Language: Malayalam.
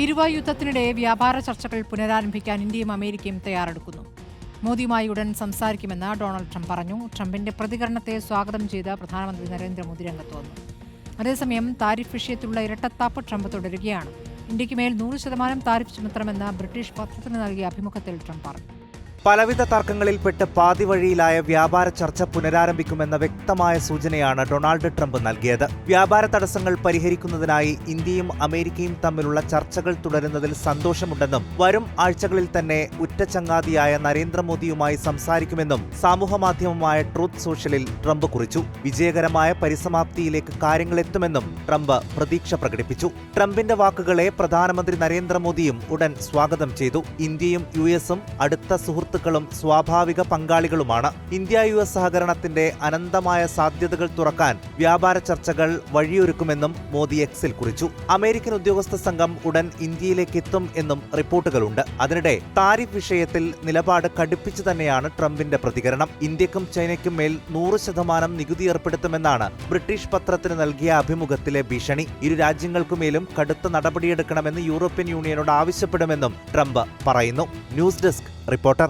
തീരുവ യുദ്ധത്തിനിടെ വ്യാപാര ചർച്ചകൾ പുനരാരംഭിക്കാൻ ഇന്ത്യയും അമേരിക്കയും തയ്യാറെടുക്കുന്നു. മോദിയുമായി ഉടൻ സംസാരിക്കുമെന്ന് ഡൊണാൾഡ് ട്രംപ് പറഞ്ഞു. ട്രംപിന്റെ പ്രതികരണത്തെ സ്വാഗതം ചെയ്ത പ്രധാനമന്ത്രി നരേന്ദ്രമോദി രംഗത്ത് വന്നു. അതേസമയം താരിഫ് വിഷയത്തിലുള്ള ഇരട്ടത്താപ്പ് ട്രംപ് തുടരുകയാണ്. ഇന്ത്യയ്ക്ക് മേൽ നൂറ് ശതമാനം താരിഫ് ചുമത്തണമെന്ന് ബ്രിട്ടീഷ് പത്രത്തിന് നൽകിയ അഭിമുഖത്തിൽ ട്രംപ് പറഞ്ഞു. പലവിധ തർക്കങ്ങളിൽപ്പെട്ട് പാതി വഴിയിലായ വ്യാപാര ചർച്ച പുനരാരംഭിക്കുമെന്ന വ്യക്തമായ സൂചനയാണ് ഡൊണാൾഡ് ട്രംപ് നൽകിയത്. വ്യാപാര തടസ്സങ്ങൾ പരിഹരിക്കുന്നതിനായി ഇന്ത്യയും അമേരിക്കയും തമ്മിലുള്ള ചർച്ചകൾ തുടരുന്നതിൽ സന്തോഷമുണ്ടെന്നും വരും ആഴ്ചകളിൽ തന്നെ ഉറ്റ ചങ്ങാതിയായ നരേന്ദ്രമോദിയുമായി സംസാരിക്കുമെന്നും സാമൂഹ്യമാധ്യമമായ ട്രൂത്ത് സോഷ്യലിൽ ട്രംപ് കുറിച്ചു. വിജയകരമായ പരിസമാപ്തിയിലേക്ക് കാര്യങ്ങളെത്തുമെന്നും ട്രംപ് പ്രതീക്ഷ പ്രകടിപ്പിച്ചു. ട്രംപിന്റെ വാക്കുകളെ പ്രധാനമന്ത്രി നരേന്ദ്രമോദിയും ഉടൻ സ്വാഗതം ചെയ്തു. ഇന്ത്യയും യു എസും അടുത്ത സുഹൃത്തുക്കളും സ്വാഭാവിക പങ്കാളികളുമാണ്. ഇന്ത്യ യു എസ് സഹകരണത്തിന്റെ അനന്തമായ സാധ്യതകൾ തുറക്കാൻ വ്യാപാര ചർച്ചകൾ വഴിയൊരുക്കുമെന്നും മോദി എക്സിൽ കുറിച്ചു. അമേരിക്കൻ ഉദ്യോഗസ്ഥ സംഘം ഉടൻ ഇന്ത്യയിലേക്ക് എത്തും എന്നും റിപ്പോർട്ടുകളുണ്ട്. അതിനിടെ താരിഫ് വിഷയത്തിൽ നിലപാട് കടുപ്പിച്ചു തന്നെയാണ് ട്രംപിന്റെ പ്രതികരണം. ഇന്ത്യക്കും ചൈനയ്ക്കും മേൽ നൂറ് ശതമാനം നികുതി ഏർപ്പെടുത്തുമെന്നാണ് ബ്രിട്ടീഷ് പത്രത്തിന് നൽകിയ അഭിമുഖത്തിലെ ഭീഷണി. ഇരു രാജ്യങ്ങൾക്കുമേലും കടുത്ത നടപടിയെടുക്കണമെന്ന് യൂറോപ്യൻ യൂണിയനോട് ആവശ്യപ്പെടുമെന്നും ട്രംപ് പറയുന്നു. News desk reporter.